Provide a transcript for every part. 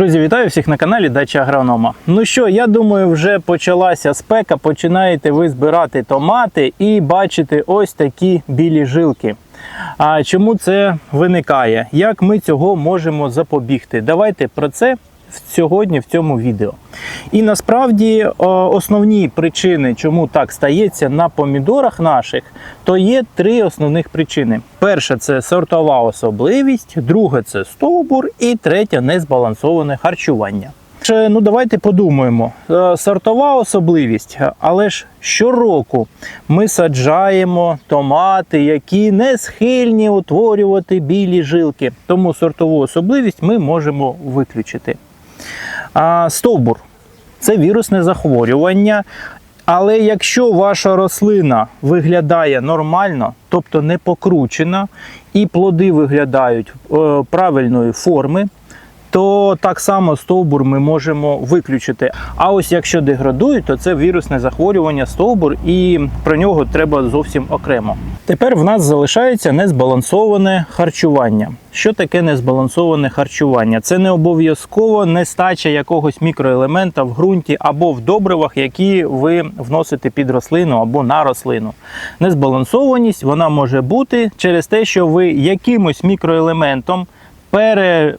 Друзі, вітаю всіх на каналі Дача Агронома. Ну що, я думаю, вже почалася спека. Починаєте ви збирати томати і бачите ось такі білі жилки. А чому це виникає? Як ми цього можемо запобігти? Давайте про це сьогодні в цьому відео. І насправді основні причини, чому так стається на помідорах наших, то є три основних причини. Перша це сортова особливість, друга це стовбур, і третя незбалансоване харчування. Ну давайте подумаємо. Е, Сортова особливість, але ж щороку ми саджаємо томати, які не схильні утворювати білі жилки. Тому сортову особливість ми можемо виключити. А стовбур це вірусне захворювання. Але якщо ваша рослина виглядає нормально, тобто не покручена, і плоди виглядають е, правильної форми, то так само стовбур ми можемо виключити. А ось якщо деградують, то це вірусне захворювання стовбур, і про нього треба зовсім окремо. Тепер в нас залишається незбалансоване харчування. Що таке незбалансоване харчування? Це не обов'язково нестача якогось мікроелемента в ґрунті або в добривах, які ви вносите під рослину або на рослину. Незбалансованість вона може бути через те, що ви якимось мікроелементом пере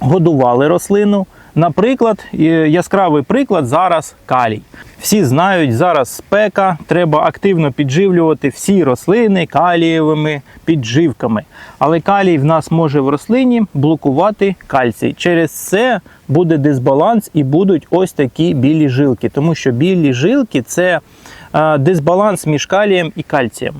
годували рослину. Наприклад, яскравий приклад зараз калій. Всі знають, зараз спека, треба активно підживлювати всі рослини калієвими підживками. Але калій в нас може в рослині блокувати кальцій. Через це буде дисбаланс і будуть ось такі білі жилки, тому що білі жилки це е, дисбаланс між калієм і кальцієм.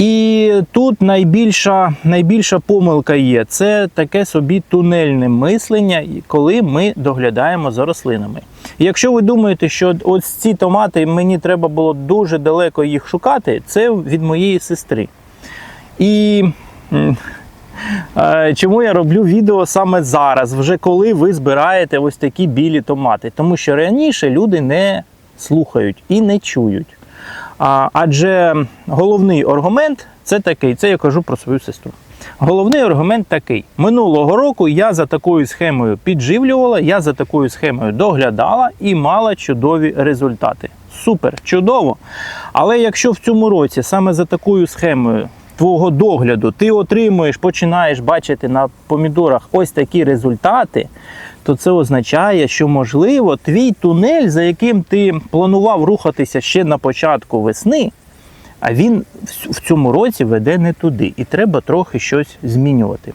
І тут найбільша, найбільша помилка є це таке собі тунельне мислення, коли ми доглядаємо за рослинами. Якщо ви думаєте, що ось ці томати мені треба було дуже далеко їх шукати, це від моєї сестри. І чому я роблю відео саме зараз, вже коли ви збираєте ось такі білі томати? Тому що раніше люди не слухають і не чують. Адже головний аргумент це такий, це я кажу про свою сестру. Головний аргумент такий: минулого року я за такою схемою підживлювала, я за такою схемою доглядала і мала чудові результати. Супер, чудово! Але якщо в цьому році саме за такою схемою твого догляду ти отримуєш, починаєш бачити на помідорах ось такі результати, то це означає, що можливо твій тунель, за яким ти планував рухатися ще на початку весни, а він в- цьому році веде не туди, і треба трохи щось змінювати.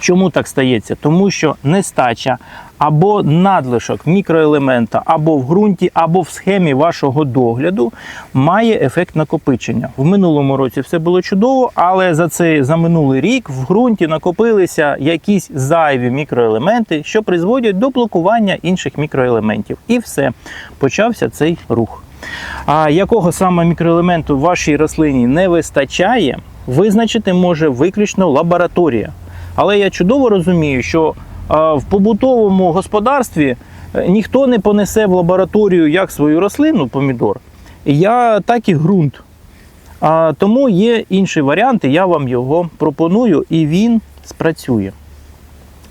Чому так стається? Тому що нестача або надлишок мікроелемента або в ґрунті, або в схемі вашого догляду має ефект накопичення. В минулому році все було чудово, але за цей за минулий рік в ґрунті накопилися якісь зайві мікроелементи, що призводять до блокування інших мікроелементів. І все, почався цей рух. А якого саме мікроелементу вашій рослині не вистачає, визначити може виключно лабораторія. Але я чудово розумію, що в побутовому господарстві е, ніхто не понесе в лабораторію як свою рослину, помідор, я так і ґрунт. А, тому є інші варіанти, я вам його пропоную, і він спрацює.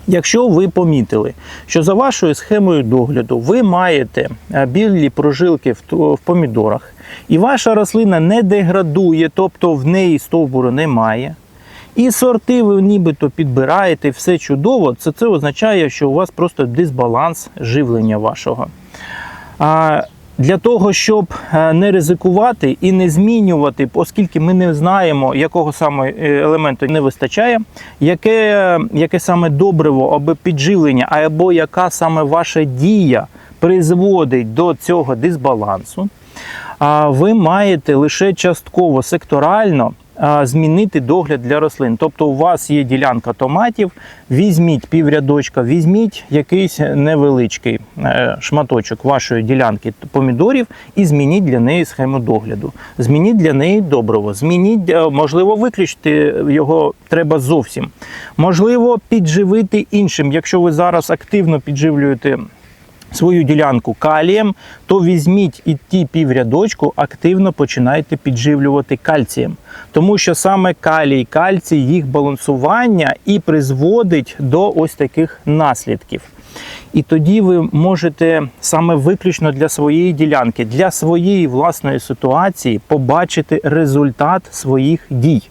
Якщо ви помітили, що за вашою схемою догляду ви маєте е, білі прожилки в помідорах, і ваша рослина не деградує, тобто в неї стовбуру немає, і сорти ви нібито підбираєте, все чудово, це, це означає, що у вас просто дисбаланс живлення вашого. А, для того, щоб е, не ризикувати і не змінювати, оскільки ми не знаємо, якого саме е, елементу не вистачає, яке, яке саме добриво або підживлення, або яка саме ваша дія призводить до цього дисбалансу, ви маєте лише частково секторально змінити догляд для рослин. Тобто, у вас є ділянка томатів, візьміть піврядочка, візьміть якийсь невеличкий е, шматочок вашої ділянки помідорів і змініть для неї схему догляду. Змініть для неї добриво, змініть, е, можливо, виключити його треба зовсім. Можливо, підживити іншим. Якщо ви зараз активно підживлюєте свою ділянку калієм, то візьміть і ті піврядочку активно починайте підживлювати кальцієм. Тому що саме калій, кальцій, їх балансування і призводить до ось таких наслідків. І тоді ви можете саме виключно для своєї ділянки, для своєї власної ситуації побачити результат своїх дій.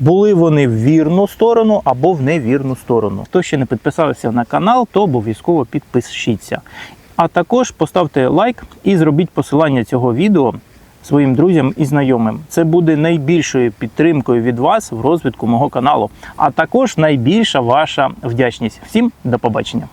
Були вони в вірну сторону або в невірну сторону. Хто ще не підписався на канал, то обов'язково підпишіться. А також поставте лайк і зробіть посилання цього відео своїм друзям і знайомим. Це буде найбільшою підтримкою від вас в розвитку мого каналу, а також найбільша ваша вдячність. Всім до побачення!